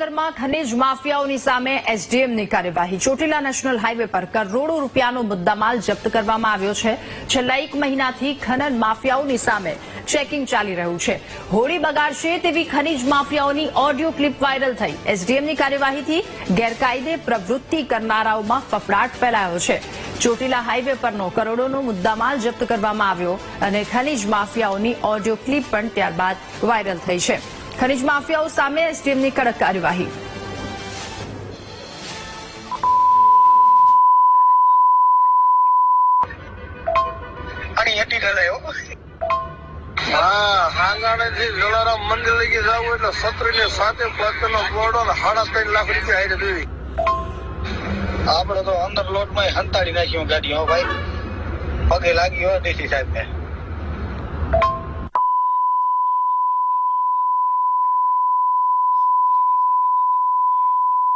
સુરેન્દ્રનગરમાં ખનીજ માફિયાઓની સામે એસડીએમની કાર્યવાહી. ચોટીલા નેશનલ હાઈવે પર કરોડો રૂપિયાનો મુદ્દામાલ જપ્ત કરવામાં આવ્યો છે. છેલ્લા એક મહિનાથી ખનન માફિયાઓની સામે ચેકિંગ ચાલી રહ્યું છે. હોળી બગાડશે તેવી ખનીજ માફિયાઓની ઓડિયો ક્લિપ વાયરલ થઈ. એસડીએમની કાર્યવાહીથી ગેરકાયદે પ્રવૃત્તિ કરનારાઓમાં ફફડાટ ફેલાયો છે. ચોટીલા હાઈવે પરનો કરોડોનો મુદ્દામાલ જપ્ત કરવામાં આવ્યો અને ખનીજ માફિયાઓની ઓડિયો ક્લિપ પણ ત્યારબાદ વાયરલ થઈ છે. ખનીજ માફિયાઓ સામે એસટીએમની કડક કાર્યવાહી. હાંગાણેથી જલારામ મંદિર લઈ જવું એટલે સત્રી ને સાથે પગનો બોર્ડો સાડા ત્રણ લાખ રૂપિયા હારે દેવી. આપણે તો અંદર લોટમાં હંતાડી નાખ્યું ગાડી હો ભાઈ. પગે લાગી હોય ડીસી સાહેબ ને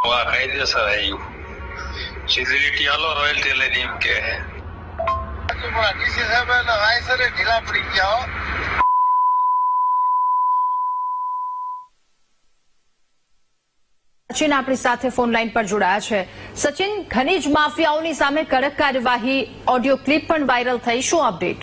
વાહ કાયદેસર આવ્યું સિક્યુરિટી આલો રોયલ્ટી લઈને એમ કે. ડીસી સાહેબ એને આયસરે ઢીલા પડી ગયા સચિન આપણી સાથે ફોન લાઈન પર જોડાયા છે. સચિન ખનીજ માફિયાઓની સામે કડક કાર્યવાહી ઓડિયો ક્લિપ પણ વાયરલ થઈ. શું અપડેટ?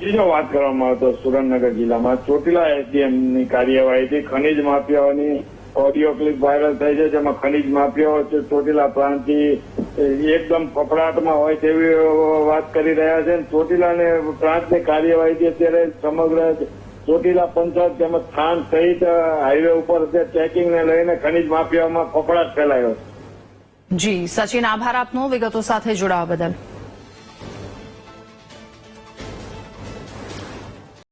બીજો વાત કરવામાં આવતો સુરેન્દ્રનગર જિલ્લામાં ચોટીલા એસડીએમની કાર્યવાહીથી ખનીજ માફિયાઓની ઓડિયો ક્લિપ વાયરલ થઈ છે, જેમાં ખનીજ માફિયાઓ ચોટીલા પ્રાંતથી એકદમ ફફડાટમાં હોય તેવી વાત કરી રહ્યા છે. ચોટીલા અને પ્રાંતની કાર્યવાહીથી અત્યારે સમગ્ર ચોટીલા પંચાયત તેમજ થાન સહિત હાઈવે ઉપર ચેકિંગને લઈને ખનીજ માફિયાઓમાં ફફડાટ ફેલાયો જી, સચિન, આભાર આપનો. વિગતો સાથે જોડાવા બદલ.